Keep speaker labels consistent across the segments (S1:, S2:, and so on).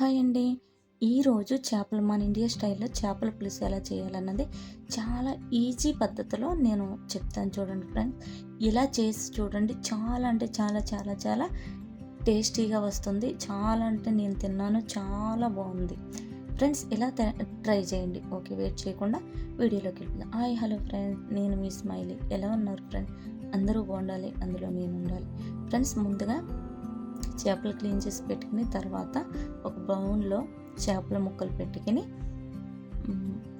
S1: Hi అండి. ఈరోజు చేపలు మన ఇండియా స్టైల్లో చేపల పులుసు ఎలా చేయాలన్నది చాలా ఈజీ పద్ధతిలో నేను చెప్తాను చూడండి ఫ్రెండ్స్. ఇలా చేసి చూడండి చాలా అంటే చాలా చాలా చాలా టేస్టీగా వస్తుంది. చాలా అంటే నేను తిన్నాను చాలా బాగుంది. ఫ్రెండ్స్ ఇలా ట్రై చేయండి. ఓకే వెయిట్ చేయకుండా వీడియోలోకి వెళ్తున్నాను హాయ్ హలో ఫ్రెండ్స్. నేను మీ స్మైలీ. ఎలా ఉన్నారు ఫ్రెండ్స్? అందరూ బాగుండాలి అందులో నేను ఉండాలి. ఫ్రెండ్స్ ముందుగా చేపలు క్లీన్ చేసి పెట్టుకుని తర్వాత ఒక బౌన్లో చేపల ముక్కలు పెట్టుకుని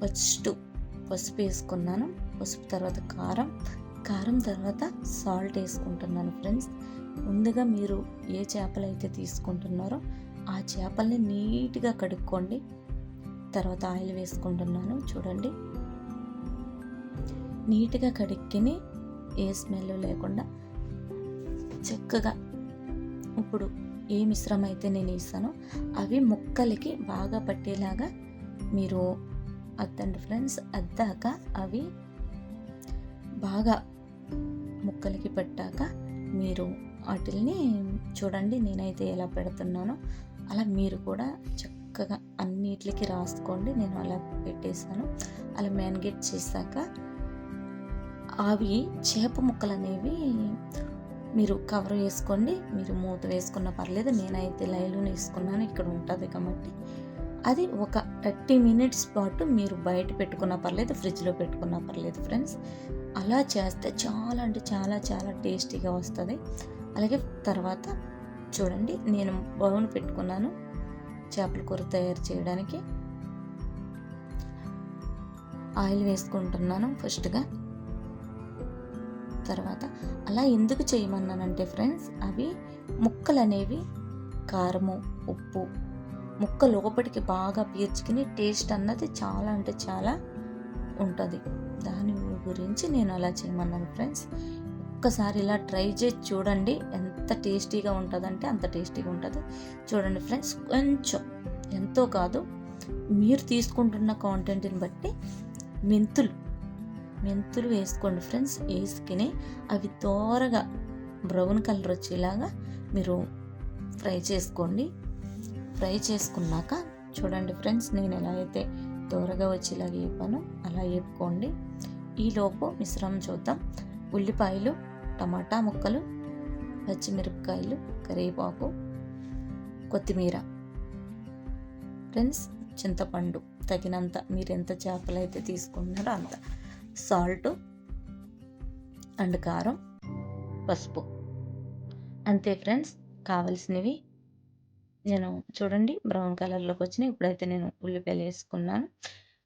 S1: ఫస్ట్ పసుపు వేసుకున్నాను. పసుపు తర్వాత కారం. కారం తర్వాత సాల్ట్ వేసుకుంటున్నాను ఫ్రెండ్స్. ముందుగా మీరు ఏ చేపలు అయితే తీసుకుంటున్నారో ఆ చేపల్ని నీట్గా కడుక్కోండి. తర్వాత ఆయిల్ వేసుకుంటున్నాను. చూడండి. నీట్గా కడుక్కిని ఏ స్మెల్ లేకుండా చక్కగా ఇప్పుడు ఏ మిశ్రమం అయితే నేను ఇస్తానో అవి ముక్కలకి బాగా పట్టేలాగా మీరు అద్దండి ఫ్రెండ్స్ అద్దాక అవి బాగా ముక్కలకి పట్టాక మీరు వాటిల్ని చూడండి నేనైతే ఎలా పెడుతున్నానో. అలా మీరు కూడా చక్కగా అన్నిటికి రాసుకోండి నేను అలా పెట్టేశాను. అలా మ్యాన్గేట్ చేశాక అవి చేప ముక్కలు అనేవి మీరు కవర్ వేసుకోండి మీరు మూత వేసుకున్న పర్లేదు. నేనైతే లైవ్లో వేసుకున్నాను ఇక్కడ ఉంటుంది కాబట్టి. అది ఒక థర్టీ మినిట్స్ పాటు మీరు బయట పెట్టుకున్న పర్లేదు. ఫ్రిడ్జ్లో పెట్టుకున్న పర్లేదు ఫ్రెండ్స్. అలా చేస్తే చాలా అంటే చాలా చాలా టేస్టీగా వస్తుంది. అలాగే తర్వాత చూడండి. నేను బౌన్ పెట్టుకున్నాను. చేపల కూర తయారు చేయడానికి. ఆయిల్ వేసుకుంటున్నాను ఫస్ట్గా. తర్వాత అలా ఎందుకు చేయమన్నానంటే ఫ్రెండ్స్ అవి ముక్కలు అనేవి కారము ఉప్పు. ముక్క లోపలికి బాగా పీర్చుకుని టేస్ట్ అన్నది చాలా అంటే చాలా ఉంటుంది. దాని గురించి నేను అలా చేయమన్నాను ఫ్రెండ్స్. ఒక్కసారి ఇలా ట్రై చేసి చూడండి ఎంత టేస్టీగా ఉంటుందంటే అంత టేస్టీగా ఉంటుంది. చూడండి ఫ్రెండ్స్ కొంచెం ఎంతో కాదు మీరు తీసుకుంటున్న కాంటెంట్ని బట్టి మెంతులు మెంతులు వేసుకోండి ఫ్రెండ్స్ వేసుకుని అవి త్వరగా బ్రౌన్ కలర్ వచ్చేలాగా మీరు ఫ్రై చేసుకోండి. ఫ్రై చేసుకున్నాక చూడండి ఫ్రెండ్స్ నేను ఎలా అయితే త్వరగా వచ్చేలాగా వేపాను అలా వేపుకోండి. ఈలోపు మిశ్రమం చూద్దాం. ఉల్లిపాయలు టమాటా ముక్కలు పచ్చిమిరపకాయలు కరివేపాకు కొత్తిమీర. ఫ్రెండ్స్ చింతపండు తగినంత మీరు ఎంత చేపలు అయితే తీసుకుంటున్నారో అంత. సాల్ట్ అండ్ కారం పసుపు. అంతే ఫ్రెండ్స్ కావలసినవి నేను చూడండి బ్రౌన్ కలర్లోకి వచ్చినాయి. ఇప్పుడైతే నేను ఉల్లిపాయలు వేసుకున్నాను.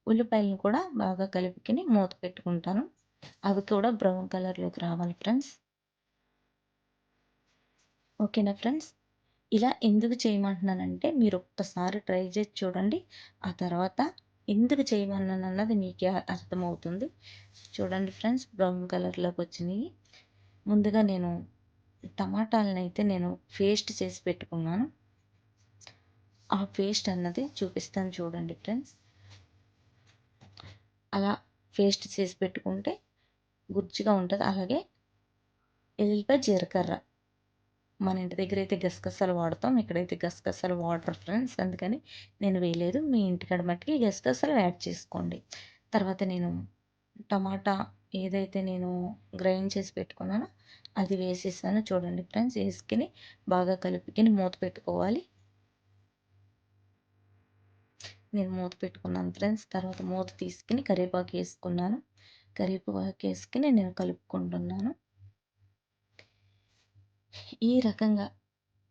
S1: ఉల్లిపాయలను కూడా బాగా కలుపుకొని మూత పెట్టుకుంటాను. అవి కూడా బ్రౌన్ కలర్లోకి రావాలి ఫ్రెండ్స్. ఓకేనా ఫ్రెండ్స్? ఇలా ఎందుకు చేయమంటున్నానంటే మీరు ఒక్కసారి ట్రై చేసి చూడండి. ఆ తర్వాత ఎందుకు చేయమన్నాను అన్నది మీకే అర్థమవుతుంది. చూడండి ఫ్రెండ్స్ బ్రౌన్ కలర్లోకి వచ్చినాయి. ముందుగా నేను టమాటాలను అయితే నేను పేస్ట్ చేసి పెట్టుకున్నాను. ఆ పేస్ట్ అన్నది చూపిస్తాను చూడండి ఫ్రెండ్స్. అలా పేస్ట్ చేసి పెట్టుకుంటే గుజ్జుగా ఉంటుంది. అలాగే ఎల్లిపాయ జీలకర్ర. మన ఇంటి దగ్గర అయితే గసగసాలు వాడతాం. ఇక్కడైతే గసగసాలు వాటర్ ఫ్రెండ్స్. అందుకని నేను వేయలేదు. మీ ఇంటికాడ మట్టికి గసగసాలు యాడ్ చేసుకోండి. తర్వాత నేను టమాటా ఏదైతే నేను గ్రైండ్ చేసి పెట్టుకున్నానో అది వేసేసాను. చూడండి ఫ్రెండ్స్ వేసుకుని బాగా కలుపుకొని మూత పెట్టుకోవాలి. నేను మూత పెట్టుకున్నాను ఫ్రెండ్స్. తర్వాత మూత తీసుకుని కరివేపాకు వేసుకున్నాను. కరివేపాకు వేసుకుని నేను కలుపుకుంటున్నాను. ఈ రకంగా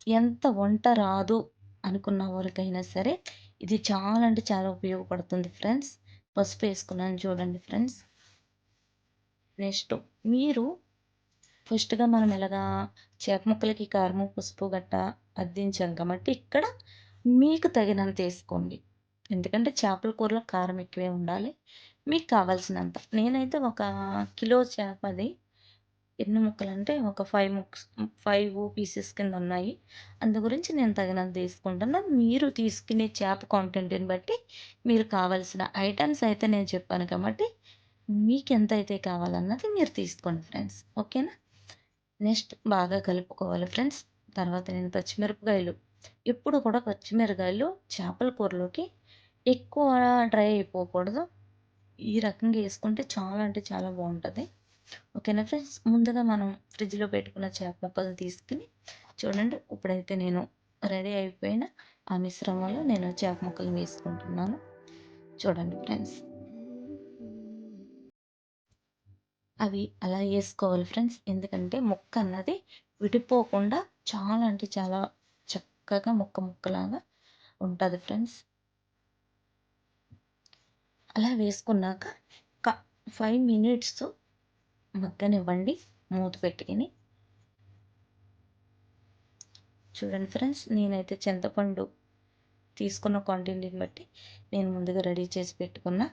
S1: ఎంత వంట రాదు అనుకున్న వాళ్ళకైనా సరే ఇది చాలా అంటే చాలా ఉపయోగపడుతుంది ఫ్రెండ్స్. పసుపు వేసుకున్నాను చూడండి ఫ్రెండ్స్. నెక్స్ట్ మీరు ఫస్ట్గా మనం ఎలాగా చేప ముక్కలకి కారము పసుపు గట్ట అద్దించాం కాబట్టి ఇక్కడ మీకు తగినంత వేసుకోండి. ఎందుకంటే చేపల కూరలో కారం ఎక్కువే ఉండాలి. మీకు కావాల్సినంత. నేనైతే ఒక కిలో చేపది ఎన్ని ముక్కలు అంటే ఒక ఫైవ్ ముక్స్ ఫైవ్ పీసెస్ కింద ఉన్నాయి. అందు గురించి నేను తగినంత తీసుకుంటున్నాను మీరు తీసుకునే చేప కాంటెంట్ని బట్టి మీరు కావాల్సిన ఐటమ్స్ అయితే నేను చెప్పాను కాబట్టి మీకు ఎంత అయితే కావాలన్నది మీరు తీసుకోండి ఫ్రెండ్స్. ఓకేనా? నెక్స్ట్ బాగా కలుపుకోవాలి ఫ్రెండ్స్. తర్వాత నేను పచ్చిమిరపకాయలు. ఎప్పుడు కూడా పచ్చిమిరకాయలు చేపల కూరలోకి ఎక్కువ డ్రై అయిపోకూడదు. ఈ రకంగా వేసుకుంటే చాలా అంటే చాలా బాగుంటుంది. ఓకేనా ఫ్రెండ్స్? ముందుగా మనం ఫ్రిడ్జ్లో పెట్టుకున్న చేప తీసుకుని చూడండి. ఇప్పుడైతే నేను రెడీ అయిపోయిన ఆ మిశ్రమంలో నేను చేప ముక్కలు వేసుకుంటున్నాను. చూడండి ఫ్రెండ్స్. అవి అలా వేసుకోవాలి ఫ్రెండ్స్. ఎందుకంటే ముక్క అన్నది విడిపోకుండా చాలా అంటే చాలా చక్కగా ముక్క ముక్కలాగా ఉంటుంది ఫ్రెండ్స్. అలా వేసుకున్నాక ఒక ఫైవ్ మినిట్స్ మగ్గనివ్వండి. మూత పెట్టుకుని. చూడండి ఫ్రెండ్స్ నేనైతే చింతపండు తీసుకున్న క్వాంటిటీని బట్టి నేను ముందుగా రెడీ చేసి పెట్టుకున్నా.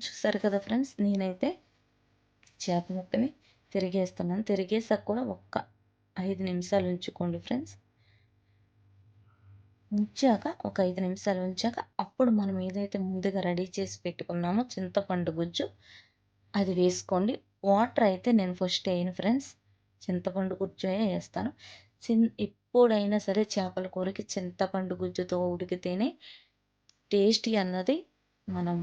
S1: చూసారు కదా ఫ్రెండ్స్ నేనైతే చేప ముక్కని తిరిగేస్తున్నాను. తిరిగేసాక కూడా ఒక్క ఐదు నిమిషాలు ఉంచుకోండి ఫ్రెండ్స్. ఉంచాక ఒక ఐదు నిమిషాలు ఉంచాక అప్పుడు మనం ఏదైతే ముందుగా రెడీ చేసి పెట్టుకున్నామో చింతపండు గుజ్జు అది వేసుకోండి. వాటర్ అయితే నేను ఫస్ట్ వేయను ఫ్రెండ్స్. చింతపండు గుజ్జు వేస్తాను. చిన్ ఎప్పుడైనా సరే చేపల కూరకి చింతపండు గుజ్జుతో ఉడికితేనే టేస్టీ అన్నది మనం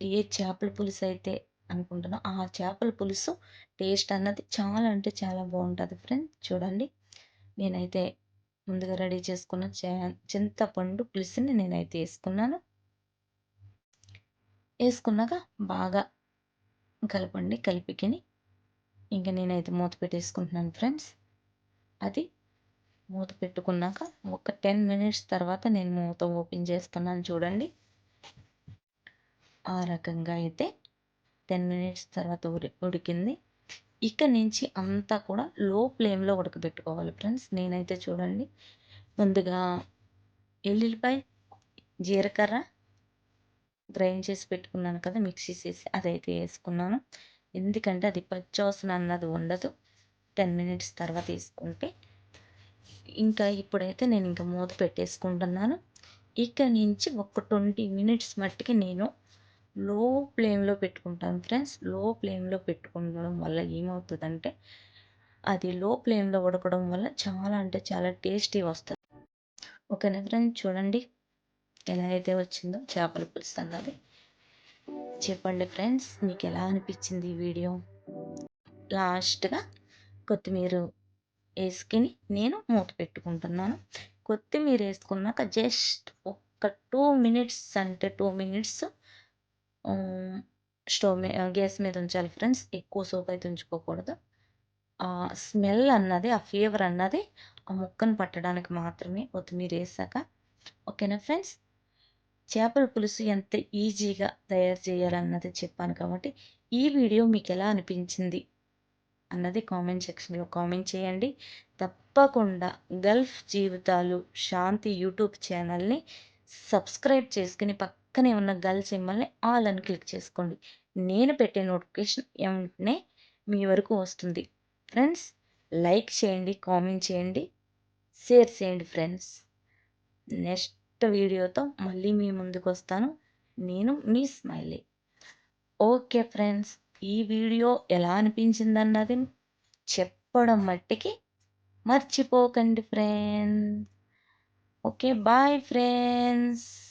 S1: ఏ చేపల పులుసు అయితే అనుకుంటున్నా ఆ చేపల పులుసు టేస్ట్ అన్నది చాలా అంటే చాలా బాగుంటుంది ఫ్రెండ్స్. చూడండి. నేనైతే ముందుగా రెడీ చేసుకున్న చింతపండు పులుసుని నేనైతే వేసుకున్నాను. వేసుకున్నాక బాగా కలపండి కలిపికిని. ఇంకా నేనైతే మూత పెట్టేసుకుంటున్నాను ఫ్రెండ్స్. అది మూత పెట్టుకున్నాక ఒక టెన్ మినిట్స్ తర్వాత నేను మూత ఓపెన్ చేస్తున్నాను చూడండి. ఆ రకంగా అయితే టెన్ మినిట్స్ తర్వాత ఉడి ఉడికింది. ఇక నుంచి అంతా కూడా లో ఫ్లేమ్లో ఉడకబెట్టుకోవాలి ఫ్రెండ్స్. నేనైతే చూడండి. ముందుగా ఎల్లుల్లిపాయ జీలకర్ర గ్రైండ్ చేసి పెట్టుకున్నాను కదా మిక్సీ చేసి అదైతే వేసుకున్నాను. ఎందుకంటే అది పచ్చవాసన అన్నది ఉండదు. టెన్ మినిట్స్ తర్వాత వేసుకుంటే ఇంకా ఇప్పుడైతే నేను ఇంకా మూత పెట్టేసుకుంటున్నాను. ఇక నుంచి ఒక ట్వంటీ మినిట్స్ మట్టికి నేను లో ఫ్లేమ్లో పెట్టుకుంటాను ఫ్రెండ్స్. లో ఫ్లేమ్లో పెట్టుకోవడం వల్ల ఏమవుతుందంటే అది లో ఫ్లేమ్లో ఉడకడం వల్ల చాలా అంటే చాలా టేస్టీ వస్తుంది. ఓకేనా ఫ్రెండ్స్? చూడండి. ఎలా అయితే వచ్చిందో చేపల పులుసు అన్నది. చెప్పండి ఫ్రెండ్స్ మీకు ఎలా అనిపించింది ఈ వీడియో? లాస్ట్గా కొత్తిమీర వేసుకుని నేను మూత పెట్టుకుంటున్నాను. కొత్తిమీర వేసుకున్నాక జస్ట్ ఒక్క టూ మినిట్స్ అంటే టూ మినిట్స్ స్టవ్ మీద గ్యాస్ మీద ఉంచాలి ఫ్రెండ్స్. ఎక్కువ సోప్ అయితే ఉంచుకోకూడదు. ఆ స్మెల్ అన్నది ఆ ఫీవర్ అన్నది ఆ ముక్కను పట్టడానికి మాత్రమే కొత్తిమీర వేసాక. ఓకేనా ఫ్రెండ్స్? చేపల పులుసు ఎంత ఈజీగా తయారు చేయాలన్నది చెప్పాను కాబట్టి ఈ వీడియో మీకు ఎలా అనిపించింది అన్నది కామెంట్ సెక్షన్లో కామెంట్ చేయండి. తప్పకుండా గల్ఫ్ జీవితాలు శాంతి యూట్యూబ్ ఛానల్ని సబ్స్క్రైబ్ చేసుకుని పక్కనే ఉన్న గల్ సింబల్ని ఆల్ అని క్లిక్ చేసుకోండి. నేను పెట్టే నోటిఫికేషన్ వెంటనే మీ వరకు వస్తుంది. ఫ్రెండ్స్ లైక్ చేయండి కామెంట్ చేయండి షేర్ చేయండి ఫ్రెండ్స్. నెక్స్ట్ వీడియోతో మళ్ళీ మీ ముందుకు వస్తాను నేను మీ స్మైలీ. ఓకే ఫ్రెండ్స్ ఈ వీడియో ఎలా అనిపించిందన్నది చెప్పడం మట్టికి మర్చిపోకండి ఫ్రెండ్స్. Okay bye friends.